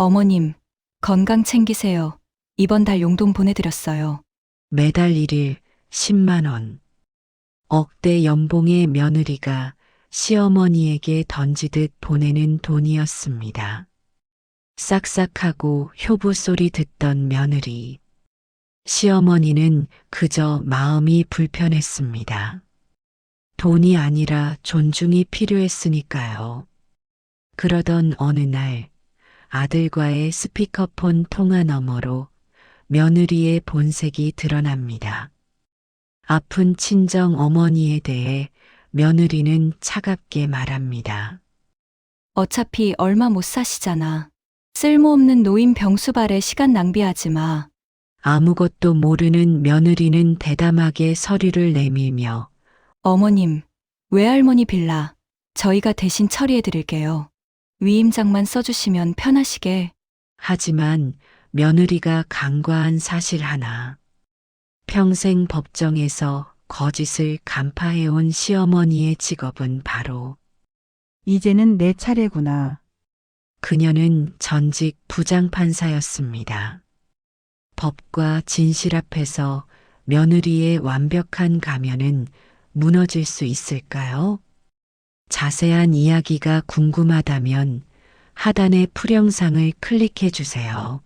어머님, 건강 챙기세요. 이번 달 용돈 보내드렸어요. 매달 1일 10만 원. 억대 연봉의 며느리가 시어머니에게 던지듯 보내는 돈이었습니다. 싹싹하고 효부 소리 듣던 며느리. 시어머니는 그저 마음이 불편했습니다. 돈이 아니라 존중이 필요했으니까요. 그러던 어느 날 아들과의 스피커폰 통화 너머로 며느리의 본색이 드러납니다. 아픈 친정 어머니에 대해 며느리는 차갑게 말합니다. 어차피 얼마 못 사시잖아. 쓸모없는 노인 병수발에 시간 낭비하지 마. 아무것도 모르는 며느리는 대담하게 서류를 내밀며 어머님, 외할머니 빌라. 저희가 대신 처리해 드릴게요. 위임장만 써주시면 편하시게. 하지만 며느리가 간과한 사실 하나. 평생 법정에서 거짓을 간파해온 시어머니의 직업은 바로 이제는 내 차례구나. 그녀는 전직 부장판사였습니다. 법과 진실 앞에서 며느리의 완벽한 가면은 무너질 수 있을까요? 자세한 이야기가 궁금하다면 하단의 풀영상을 클릭해 주세요.